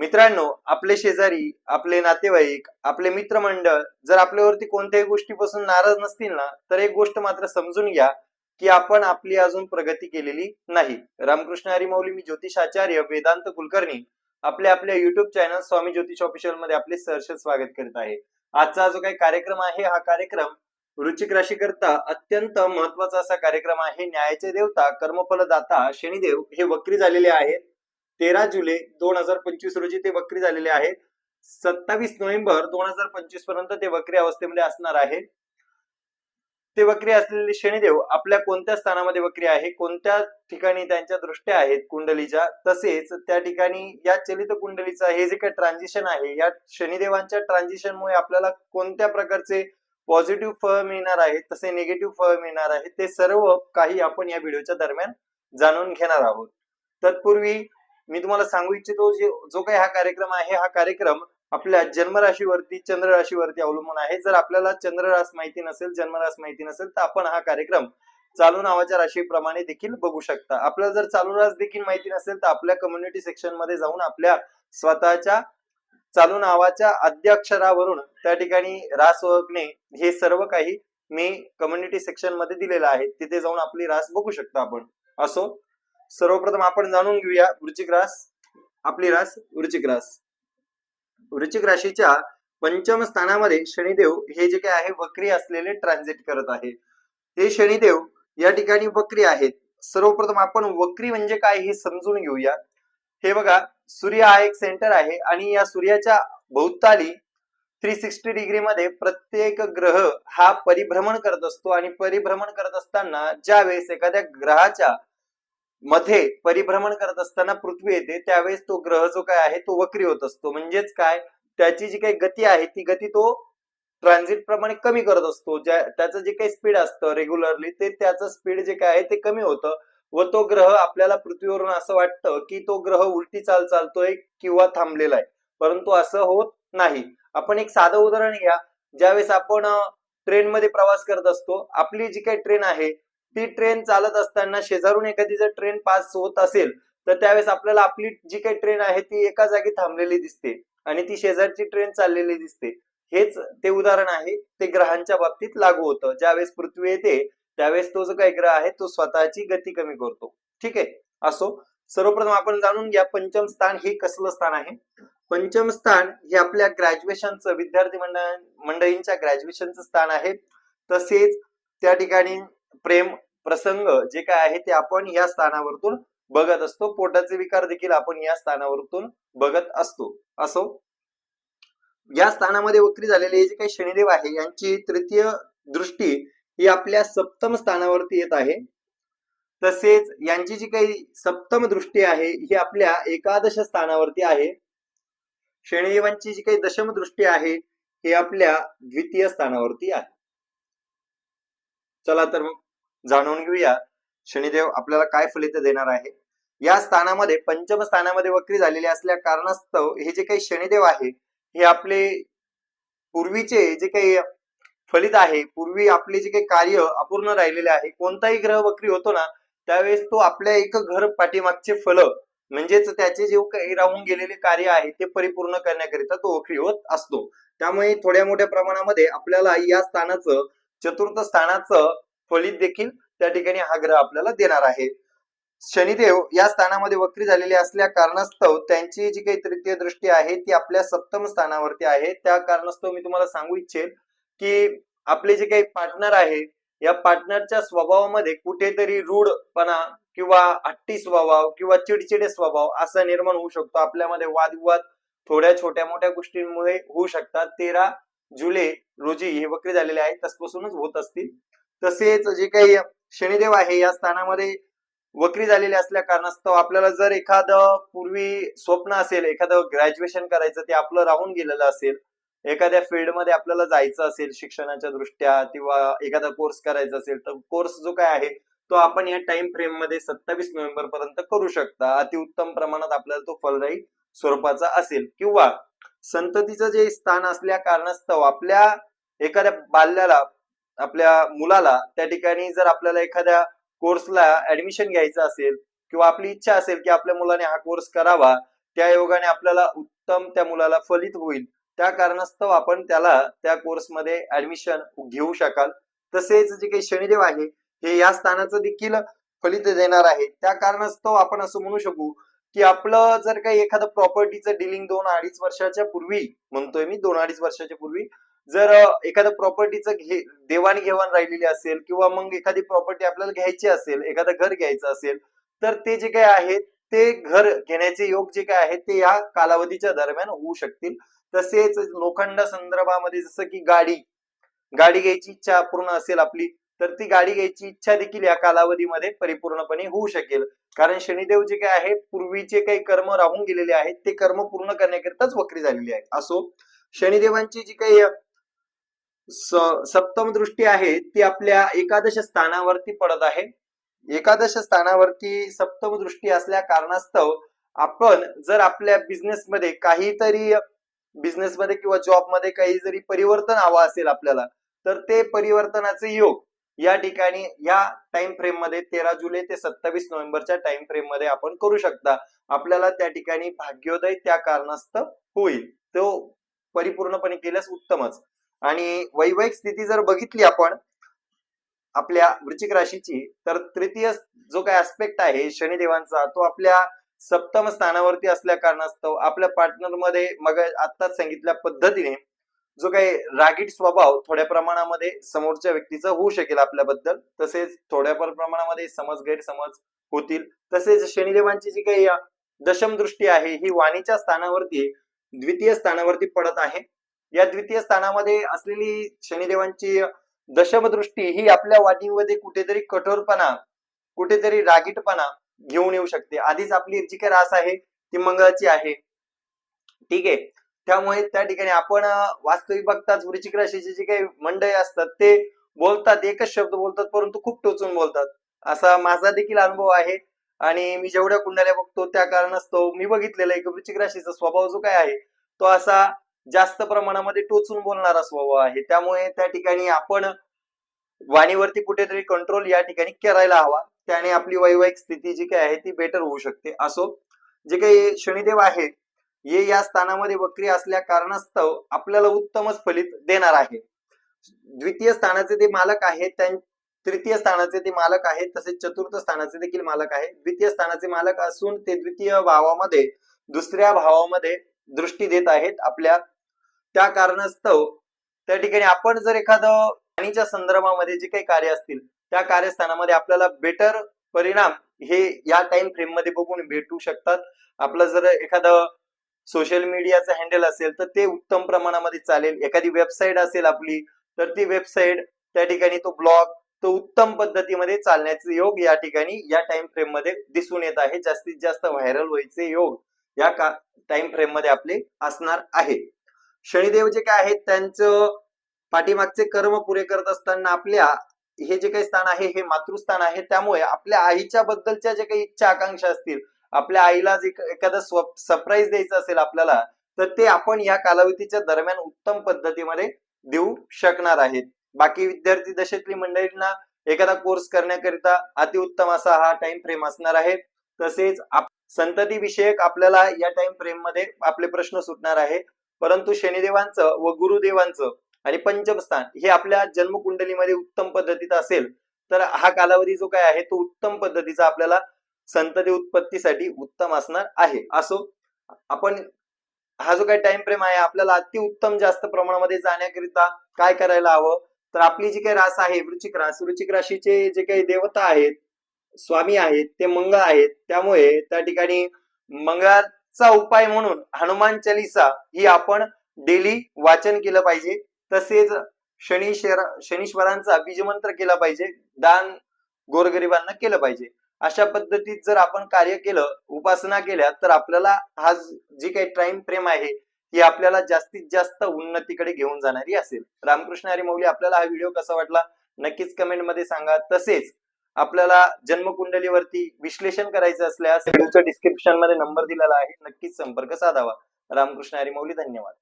मित्रांनो आपले शेजारी आपले नातेवाईक आपले मित्रमंडळ जर आपल्यावरती कोणत्याही गोष्टीपासून नाराज नसतील ना तर एक गोष्ट मात्र समजून घ्या की आपण आपली अजून प्रगती केलेली नाही. रामकृष्ण हरिमौली मी ज्योतिष आचार्य वेदांत कुलकर्णी. आपल्या आपल्या युट्यूब चॅनल स्वामी ज्योतिष ऑफिशियलमध्ये आपले सहर्ष स्वागत करीत आहे. आजचा जो काही कार्यक्रम आहे हा कार्यक्रम वृश्चिक राशी करता अत्यंत महत्त्वाचा असा कार्यक्रम आहे. न्यायाचे देवता कर्मफलदाता शनिदेव हे वक्री झालेले आहेत. तेरा जुलै दोन हजार पंचवीस रोजी ते वक्री झालेले आहे सत्तावीस नोव्हेंबर दोन हजार पंचवीसपर्यंत ते वक्री अवस्थेमध्ये असणार आहे. ते वक्री असलेले शनिदेव आपल्या कोणत्या स्थानामध्ये वक्री आहे? कोणत्या ठिकाणी त्यांच्या दृष्ट्या आहेत कुंडलीच्या? तसेच त्या ठिकाणी या चलित कुंडलीचा हे जे काही ट्रान्झिशन आहे या शनिदेवांच्या ट्रान्झिशनमुळे आपल्याला कोणत्या प्रकारचे पॉझिटिव्ह फळ मिळणार आहे तसे निगेटिव्ह फळ मिळणार आहे ते सर्व काही आपण या व्हिडिओच्या दरम्यान जाणून घेणार आहोत. तत्पूर्वी मी तुम्हाला सांगू इच्छितो जे जो काही हा कार्यक्रम आहे हा कार्यक्रम आपल्या जन्मराशीवरती चंद्र राशीवरती अवलंबून आहे. जर आपल्याला चंद्ररास माहिती नसेल जन्मरास माहिती नसेल तर आपण हा कार्यक्रम चालू नावाच्या राशीप्रमाणे देखील बघू शकता. आपल्याला जर चालू रास देखील माहिती नसेल तर आपल्या कम्युनिटी सेक्शनमध्ये जाऊन आपल्या स्वतःच्या चालू नावाच्या अध्यक्षरावरून त्या ठिकाणी रास ओळखणे हे सर्व काही मी कम्युनिटी सेक्शनमध्ये दिलेलं आहे. तिथे जाऊन आपली रास बघू शकता आपण. असो सर्वप्रथम आपण जाणून घेऊया वृश्चिक रास आपली रास वृश्चिक रास. वृश्चिक राशीच्या पंचम स्थानामध्ये शनिदेव हे जे काय आहे वक्री असलेले ट्रान्झिट करत आहे. हे शनिदेव या ठिकाणी वक्री आहेत. सर्वप्रथम आपण वक्री म्हणजे काय हे समजून घेऊया. हे बघा सूर्य हा एक सेंटर आहे आणि या सूर्याच्या भोवताली थ्री सिक्स्टी डिग्री मध्ये प्रत्येक ग्रह हा परिभ्रमण करत असतो आणि परिभ्रमण करत असताना ज्या वेळेस एखाद्या ग्रहाच्या मध्ये परिभ्रमण करत असताना पृथ्वी येते त्यावेळेस तो ग्रह जो काय आहे तो वक्री होत असतो. म्हणजेच काय? त्याची जी काही गती आहे ती गती तो ट्रान्झिट प्रमाणे कमी करत असतो. ज्या त्याचं जे काही स्पीड असतं रेग्युलरली ते त्याचं स्पीड जे काय आहे ते कमी होतं व तो ग्रह आपल्याला पृथ्वीवरून असं वाटतं की तो ग्रह उलटी चाल चालतोय किंवा थांबलेला आहे. परंतु असं होत नाही. आपण एक साधं उदाहरण घ्या. ज्यावेळेस आपण ट्रेनमध्ये प्रवास करत असतो आपली जी काही ट्रेन आहे ती ट्रेन चालत असताना शेजारून एखादी जर ट्रेन पास होत असेल तर त्यावेळेस आपल्याला आपली जी काही ट्रेन आहे ती एका जागी थांबलेली दिसते आणि ती शेजारची ट्रेन चाललेली दिसते. हेच ते उदाहरण आहे ते ग्रहांच्या बाबतीत लागू होतं. ज्यावेळेस पृथ्वी येते त्यावेळेस तो जो काही ग्रह आहे तो स्वतःची गती कमी करतो. ठीक आहे? असो सर्वप्रथम आपण जाणून घ्या पंचम स्थान हे कसलं स्थान आहे? पंचम स्थान हे आपल्या ग्रॅज्युएशनचं विद्यार्थी मंडळ मंडळींच्या ग्रॅज्युएशनचं स्थान आहे. तसेच त्या ठिकाणी प्रेम प्रसंग जे काय आहे ते आपण या स्थानावरतून बघत असतो. पोटाचे विकार देखील आपण या स्थानावरतून बघत असतो. असो. या स्थानामध्ये वक्री झालेले जे काही शनिदेव आहे यांची तृतीय दृष्टी ही आपल्या सप्तम स्थानावरती येत आहे. तसेच यांची जी काही सप्तम दृष्टी आहे ही आपल्या एकादश स्थानावरती आहे. शनिदेवांची जी काही दशम दृष्टी आहे ही आपल्या द्वितीय स्थानावरती आहे. चला तर मग जाणून घेऊया. शनिदेव आपल्याला काय फलित देणार आहे? या स्थानामध्ये पंचम स्थानामध्ये वक्री झालेले असल्या कारणास्तव हे जे काही शनिदेव आहे हे आपले पूर्वीचे जे काही फलित आहे पूर्वी आपले जे काही कार्य अपूर्ण राहिलेले आहे कोणताही ग्रह वक्री होतो ना त्यावेळेस तो आपल्या एक घर पाठीमागचे फल म्हणजेच त्याचे जे काही राहून गेलेले कार्य आहे ते परिपूर्ण करण्याकरिता तो वक्री होत असतो. त्यामुळे थोड्या मोठ्या प्रमाणामध्ये आपल्याला या स्थानाचं चतुर्थ स्थानाचं फलित देखील त्या ठिकाणी हा ग्रह आपल्याला देणार आहे. शनिदेव या स्थानामध्ये वक्री झालेले असल्या कारणास्तव त्यांची जी काही तृतीय दृष्टी आहे ती आपल्या सप्तम स्थानावरती आहे. त्या कारणास्तव मी तुम्हाला सांगू इच्छेन की आपले जे काही पार्टनर आहे या पार्टनरच्या स्वभावामध्ये कुठेतरी रूढपणा किंवा हट्टी स्वभाव किंवा चिडचिडे स्वभाव असा निर्माण होऊ शकतो. आपल्यामध्ये वादविवाद थोड्या छोट्या मोठ्या गोष्टींमुळे होऊ शकतात. तेरा जुलै रोजी हे वक्री झालेले आहेत तसपासूनच होत असतील. तसेच जे काही शनिदेव आहे या स्थानामध्ये वक्री झालेले असल्या कारणास्तव आपल्याला जर एखादं पूर्वी स्वप्न असेल एखादं ग्रॅज्युएशन करायचं ते आपलं राहून गेलेलं असेल एखाद्या फील्डमध्ये आपल्याला जायचं असेल शिक्षणाच्या दृष्ट्या किंवा एखादा कोर्स करायचा असेल तर कोर्स जो काय आहे तो आपण या टाइम फ्रेममध्ये सत्तावीस नोव्हेंबर पर्यंत करू शकता. अतिउत्तम प्रमाणात आपल्याला तो फलदायी स्वरूपाचा असेल. किंवा संततीचं जे स्थान असल्या कारणास्तव आपल्या एखाद्या बाल्याला आपल्या मुलाला त्या ठिकाणी जर आपल्याला एखाद्या कोर्सला ऍडमिशन घ्यायचं असेल किंवा आपली इच्छा असेल की आपल्या मुलाने हा कोर्स करावा त्या योगाने आपल्याला उत्तम त्या मुलाला फलित होईल. त्या कारणास्तव आपण त्याला त्या कोर्समध्ये ऍडमिशन घेऊ शकाल. तसेच जे काही शनिदेव आहे हे या स्थानाचं देखील फलित देणार आहे. त्या कारणास्तव आपण असं म्हणू शकू की आपलं जर काही एखादं प्रॉपर्टीचं डिलिंग दोन अडीच वर्षाच्या पूर्वी म्हणतोय मी दोन अडीच वर्षाच्या पूर्वी जर अ, एखादं प्रॉपर्टीचं घे देवाणघेवाण राहिलेली असेल किंवा मग एखादी प्रॉपर्टी आपल्याला घ्यायची असेल एखादं घर घ्यायचं असेल तर ते जे काही आहे ते घर घेण्याचे योग जे काय आहेत ते या कालावधीच्या दरम्यान होऊ शकतील. तसेच लोखंड संदर्भामध्ये जसं की गाडी गाडी घ्यायची इच्छा पूर्ण असेल आपली तर ती गाडी घ्यायची इच्छा देखील या कालावधीमध्ये परिपूर्णपणे होऊ शकेल. कारण शनिदेव जे काय आहे पूर्वीचे काही कर्म राहून गेलेले आहेत ते कर्म पूर्ण करण्याकरिताच वक्री झालेले आहेत असो शनिदेवांची जी काही सप्तम दृष्टी आहे ती आपल्या एकादश स्थानावरती पडत आहे. एकादश स्थानावरती सप्तम दृष्टी असल्या कारणास्तव आपण जर आपल्या बिझनेसमध्ये काहीतरी बिझनेसमध्ये किंवा जॉबमध्ये काही जरी परिवर्तन हवं असेल आपल्याला तर ते परिवर्तनाचे योग या ठिकाणी या टाइम फ्रेममध्ये तेरा जुलै ते सत्तावीस नोव्हेंबरच्या टाइम फ्रेममध्ये आपण करू शकता. आपल्याला त्या ठिकाणी भाग्योदय त्या कारणास्तव होईल. तो परिपूर्णपणे केल्यास उत्तमच. आणि वैवाहिक स्थिती जर बघितली आपण आपल्या वृश्चिक राशीची तर तृतीय जो काही आस्पेक्ट आहे शनिदेवांचा तो आपल्या सप्तम स्थानावरती असल्या कारणास्तव आपल्या पार्टनरमध्ये मग आत्ताच सांगितल्या पद्धतीने जो काही रागीट स्वभाव थोड्या प्रमाणामध्ये समोरच्या व्यक्तीचा होऊ शकेल आपल्याबद्दल तसेच थोड्या प्रमाणामध्ये समज गैरसमज होतील. तसेच शनिदेवांची जी काही दशम दृष्टी आहे ही वाणीच्या स्थानावरती द्वितीय स्थानावरती पडत आहे. या द्वितीय स्थानामध्ये असलेली शनिदेवांची दशम दृष्टी ही आपल्या वाणीमध्ये कुठेतरी कठोरपणा कुठेतरी रागीटपणा घेऊन येऊ शकते. आधीच आपली जी काही रास आहे ती मंगळाची आहे. ठीक आहे? त्यामुळे त्या ठिकाणी आपण वास्तविक बघताच वृश्चिक राशीचे जे काही मंडळी असतात ते बोलतात एकच शब्द बोलतात परंतु खूप टोचून बोलतात. असा माझा देखील अनुभव आहे. आणि मी जेवढ्या कुंडल्या बघतो त्या कारणास्तव मी बघितलेला आहे की वृश्चिक राशीचा स्वभाव जो काय आहे तो असा जास्त प्रमाणामध्ये टोचून बोलणारा स्वभाव आहे. त्यामुळे त्या ठिकाणी आपण वाणीवरती कुठेतरी कंट्रोल या ठिकाणी करायला हवा. त्याने आपली वैवाहिक स्थिती जी काही आहे ती बेटर होऊ शकते. असो जे काही शनिदेव आहेत हे या स्थानामध्ये वक्री असल्या कारणास्तव आपल्याला उत्तमच फलित देणार आहे. द्वितीय स्थानाचे ते मालक आहेत त्यां तृतीय स्थानाचे ते मालक आहेत तसेच चतुर्थ स्थानाचे देखील मालक आहे. द्वितीय स्थानाचे मालक असून ते द्वितीय भावामध्ये दुसऱ्या भावामध्ये दृष्टी देत आहेत आपल्या. त्या कारणास्तव त्या ठिकाणी आपण जर एखादं पाणीच्या संदर्भामध्ये जे काही कार्य असतील त्या कार्यस्थानामध्ये आपल्याला बेटर परिणाम हे या टाइम फ्रेममध्ये बघून भेटू शकतात. आपलं जर एखादं सोशल मीडियाचं हँडल असेल तर ते उत्तम प्रमाणामध्ये चालेल. एखादी वेबसाईट असेल आपली तर ती वेबसाईट त्या ठिकाणी तो ब्लॉग तो उत्तम पद्धतीमध्ये चालण्याचे योग या ठिकाणी या टाइम फ्रेममध्ये दिसून येत आहे. जास्तीत जास्त व्हायरल व्हायचे योग या का टाइम फ्रेममध्ये आपले असणार आहे. शनिदेव जे काय आहेत त्यांचं पाठीमागचे कर्म पुरे करत असताना आपल्या हे जे काही स्थान आहे हे मातृस्थान आहे त्यामुळे आपल्या आईच्या बद्दलच्या जे काही इच्छा आकांक्षा असतील आपल्या आईला जे एखादं सरप्राईज द्यायचं असेल आपल्याला तर ते आपण या कालावधीच्या दरम्यान उत्तम पद्धतीमध्ये देऊ शकणार आहेत. बाकी विद्यार्थी दशेतली मंडळींना एखादा कोर्स करण्याकरिता अतिउत्तम असा हा टाइम फ्रेम असणार आहे. तसेच आप- संतती विषयक आपल्याला या टाइम फ्रेममध्ये आपले प्रश्न सुटणार आहे परंतु शनिदेवांचं व गुरुदेवांचं आणि पंचमस्थान हे आपल्या जन्मकुंडलीमध्ये उत्तम पद्धतीचं असेल तर हा कालावधी जो काय आहे तो उत्तम पद्धतीचा आपल्याला संतती उत्पत्तीसाठी उत्तम असणार आहे. असो आपण हा जो काही टाइम फ्रेम आहे आपल्याला अति उत्तम जास्त प्रमाणामध्ये जाण्याकरिता काय करायला हवं? तर आपली जी काही रास आहे वृश्चिक रास वृश्चिक राशीचे जे काही देवता आहेत स्वामी आहेत ते मंगळ आहेत त्यामुळे त्या ठिकाणी मंगळाचा उपाय म्हणून हनुमान चालिसा ही आपण डेली वाचन केलं पाहिजे. तसेच शनीश्वर शनीश्वरांचा बीजमंत्र केला पाहिजे. दान गोरगरिबांना केलं पाहिजे. अशा पद्धतीत जर आपण कार्य केलं उपासना केल्या तर आपल्याला हा जी काही टाइम फ्रेम आहे ही आपल्याला जास्तीत जास्त उन्नतीकडे घेऊन जाणारी असेल. रामकृष्ण हरिमौली आपल्याला हा व्हिडिओ कसा वाटला? नक्कीच कमेंटमध्ये सांगा. तसेच आपल्याला जन्मकुंडलीवरती विश्लेषण करायचं असल्यास व्हिडिओच्या डिस्क्रिप्शनमध्ये नंबर दिलेला आहे. नक्कीच संपर्क साधावा. रामकृष्ण हरिमौली धन्यवाद.